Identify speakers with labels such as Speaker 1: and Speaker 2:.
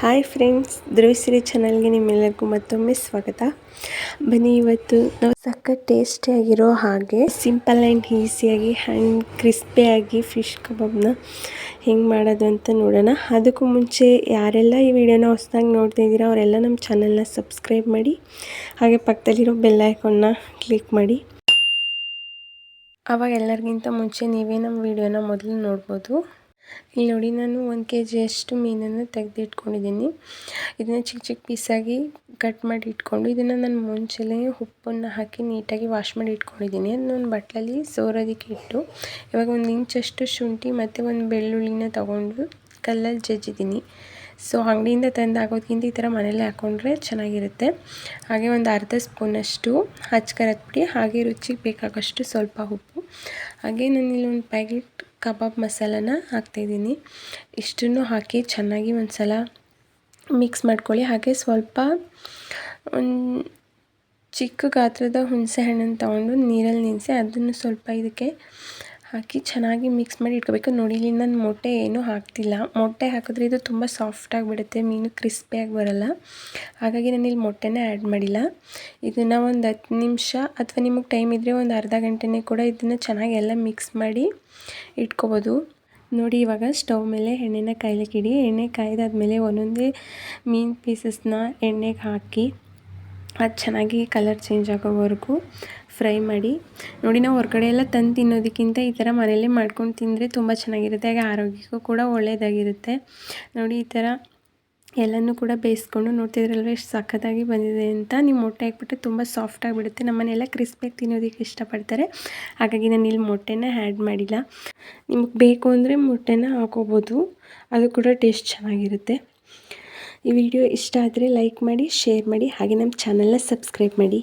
Speaker 1: Hi friends, ಧ್ರುವಶ್ರೀ ಚಾನಲ್ಗೆ ನಿಮ್ಮೆಲ್ಲರಿಗೂ ಮತ್ತೊಮ್ಮೆ ಸ್ವಾಗತ. ಬನ್ನಿ ಇವತ್ತು ನಾವು ಸಖತ್ ಟೇಸ್ಟಿಯಾಗಿರೋ ಹಾಗೆ ಸಿಂಪಲ್ ಆ್ಯಂಡ್ ಈಸಿಯಾಗಿ ಆ್ಯಂಡ್ ಕ್ರಿಸ್ಪಿಯಾಗಿ ಫಿಶ್ ಕಬಾಬ್ನ ಹೆಂಗೆ ಮಾಡೋದು ಅಂತ ನೋಡೋಣ. ಅದಕ್ಕೂ ಮುಂಚೆ ಯಾರೆಲ್ಲ ಈ ವಿಡಿಯೋನ ಹೊಸದಾಗಿ ನೋಡ್ತಾ ಇದ್ದೀರಾ, ಅವರೆಲ್ಲ ನಮ್ಮ ಚಾನಲ್ನ ಸಬ್ಸ್ಕ್ರೈಬ್ ಮಾಡಿ, ಹಾಗೆ ಪಕ್ಕದಲ್ಲಿರೋ ಬೆಲ್ ಐಕಾನ್ನ ಕ್ಲಿಕ್ ಮಾಡಿ. ಆವಾಗ ಎಲ್ಲರಿಗಿಂತ ಮುಂಚೆ ನೀವೇ ನಮ್ಮ ವಿಡಿಯೋನ ಮೊದಲು ನೋಡ್ಬೋದು. ಇಲ್ಲಿ ನೋಡಿ ನಾನು ಒಂದು ಕೆ ಜಿಯಷ್ಟು ಮೀನನ್ನು ತೆಗೆದಿಟ್ಕೊಂಡಿದ್ದೀನಿ. ಇದನ್ನು ಚಿಕ್ಕ ಚಿಕ್ಕ ಪೀಸಾಗಿ ಕಟ್ ಮಾಡಿ ಇಟ್ಕೊಂಡು ಇದನ್ನು ನಾನು ಮುಂಚೆನೇ ಉಪ್ಪನ್ನು ಹಾಕಿ ನೀಟಾಗಿ ವಾಶ್ ಮಾಡಿ ಇಟ್ಕೊಂಡಿದ್ದೀನಿ. ಅದನ್ನ ಒಂದು ಬಟ್ಲಲ್ಲಿ ಸೋರೋದಕ್ಕೆ ಇಟ್ಟು ಇವಾಗ ಒಂದು ಇಂಚಷ್ಟು ಶುಂಠಿ ಮತ್ತು ಒಂದು ಬೆಳ್ಳುಳ್ಳಿನ ತೊಗೊಂಡು ಕಲ್ಲಲ್ಲಿ ಜಜ್ಜಿದ್ದೀನಿ. ಸೊ, ಅಂಗಡಿಯಿಂದ ತಂದು ಈ ಥರ ಮನೇಲಿ ಹಾಕ್ಕೊಂಡ್ರೆ ಚೆನ್ನಾಗಿರುತ್ತೆ. ಹಾಗೆ ಒಂದು ಅರ್ಧ ಸ್ಪೂನಷ್ಟು ಹಚ್ಕರದ ಪುಡಿ ಹಾಗೆ ರುಚಿಗೆ ಬೇಕಾಗಷ್ಟು ಸ್ವಲ್ಪ ಉಪ್ಪು. ಹಾಗೆ ನಾನಿಲ್ಲಿ ಒಂದು ಪ್ಯಾಕೆಟ್ ಕಬಾಬ್ ಮಸಾಲಾನ ಹಾಕ್ತಾಯಿದ್ದೀನಿ. ಇಷ್ಟನ್ನು ಹಾಕಿ ಚೆನ್ನಾಗಿ ಒಂದು ಸಲ ಮಿಕ್ಸ್ ಮಾಡ್ಕೊಳ್ಳಿ. ಹಾಗೆ ಸ್ವಲ್ಪ ಒಂದು ಚಿಕ್ಕ ಗಾತ್ರದ ಹುಣಸೆ ಹಣ್ಣನ್ನು ತೊಗೊಂಡು ನೀರಲ್ಲಿ ನೆನೆಸಿ ಅದನ್ನು ಸ್ವಲ್ಪ ಇದಕ್ಕೆ ಹಾಕಿ ಚೆನ್ನಾಗಿ ಮಿಕ್ಸ್ ಮಾಡಿ ಇಟ್ಕೋಬೇಕು. ನೋಡಿ, ಇಲ್ಲಿ ನಾನು ಮೊಟ್ಟೆ ಏನೂ ಹಾಕ್ತಿಲ್ಲ. ಮೊಟ್ಟೆ ಹಾಕಿದ್ರೆ ಇದು ತುಂಬ ಸಾಫ್ಟಾಗಿ ಬಿಡುತ್ತೆ, ಮೀನು ಕ್ರಿಸ್ಪಿಯಾಗಿ ಬರೋಲ್ಲ. ಹಾಗಾಗಿ ನಾನು ಇಲ್ಲಿ ಮೊಟ್ಟೆನೇ ಆ್ಯಡ್ ಮಾಡಿಲ್ಲ. ಇದನ್ನು ಒಂದು ಹತ್ತು ನಿಮಿಷ ಅಥವಾ ನಿಮಗೆ ಟೈಮ್ ಇದ್ದರೆ ಒಂದು ಅರ್ಧ ಗಂಟೆನೇ ಕೂಡ ಇದನ್ನು ಚೆನ್ನಾಗಿ ಎಲ್ಲ ಮಿಕ್ಸ್ ಮಾಡಿ ಇಟ್ಕೋಬೋದು. ನೋಡಿ, ಇವಾಗ ಸ್ಟವ್ ಮೇಲೆ ಎಣ್ಣೆನ ಕಾಯ್ಲಿಕ್ಕಿಡಿ. ಎಣ್ಣೆ ಕಾಯ್ದಾದ್ಮೇಲೆ ಒಂದೊಂದೇ ಮೀನು ಪೀಸಸ್ನ ಎಣ್ಣೆಗೆ ಹಾಕಿ ಅದು ಚೆನ್ನಾಗಿ ಕಲರ್ ಚೇಂಜ್ ಆಗೋವರೆಗೂ ಫ್ರೈ ಮಾಡಿ. ನೋಡಿ, ನಾವು ಹೊರಗಡೆ ಎಲ್ಲ ತಂದು ತಿನ್ನೋದಕ್ಕಿಂತ ಈ ಥರ ಮನೆಯಲ್ಲೇ ಮಾಡ್ಕೊಂಡು ತಿಂದರೆ ತುಂಬ ಚೆನ್ನಾಗಿರುತ್ತೆ. ಹಾಗೆ ಆರೋಗ್ಯಕ್ಕೂ ಕೂಡ ಒಳ್ಳೆಯದಾಗಿರುತ್ತೆ. ನೋಡಿ, ಈ ಥರ ಎಲ್ಲನೂ ಕೂಡ ಬೇಯಿಸ್ಕೊಂಡು ನೋಡ್ತಿದ್ರಲ್ವ, ಎಷ್ಟು ಸಖತ್ತಾಗಿ ಬಂದಿದೆ ಅಂತ. ನೀವು ಮೊಟ್ಟೆ ಹಾಕ್ಬಿಟ್ಟು ತುಂಬ ಸಾಫ್ಟಾಗಿ ಬಿಡುತ್ತೆ ನಮ್ಮನೆಲ್ಲ ಕ್ರಿಸ್ಪಿಯಾಗಿ ತಿನ್ನೋದಕ್ಕೆ ಇಷ್ಟಪಡ್ತಾರೆ. ಹಾಗಾಗಿ ನಾನು ಇಲ್ಲಿ ಮೊಟ್ಟೆನ ಆ್ಯಡ್ ಮಾಡಿಲ್ಲ. ನಿಮಗೆ ಬೇಕು ಅಂದರೆ ಮೊಟ್ಟೆನ ಹಾಕೋಬೋದು. ಅದು ಕೂಡ ಟೇಸ್ಟ್ ಚೆನ್ನಾಗಿರುತ್ತೆ. ಈ ವಿಡಿಯೋ ಇಷ್ಟ ಆದರೆ ಲೈಕ್ ಮಾಡಿ ಶೇರ್ ಮಾಡಿ, ಹಾಗೆ ನಮ್ಮ ಚಾನಲ್ನ ಸಬ್ಸ್ಕ್ರೈಬ್ ಮಾಡಿ.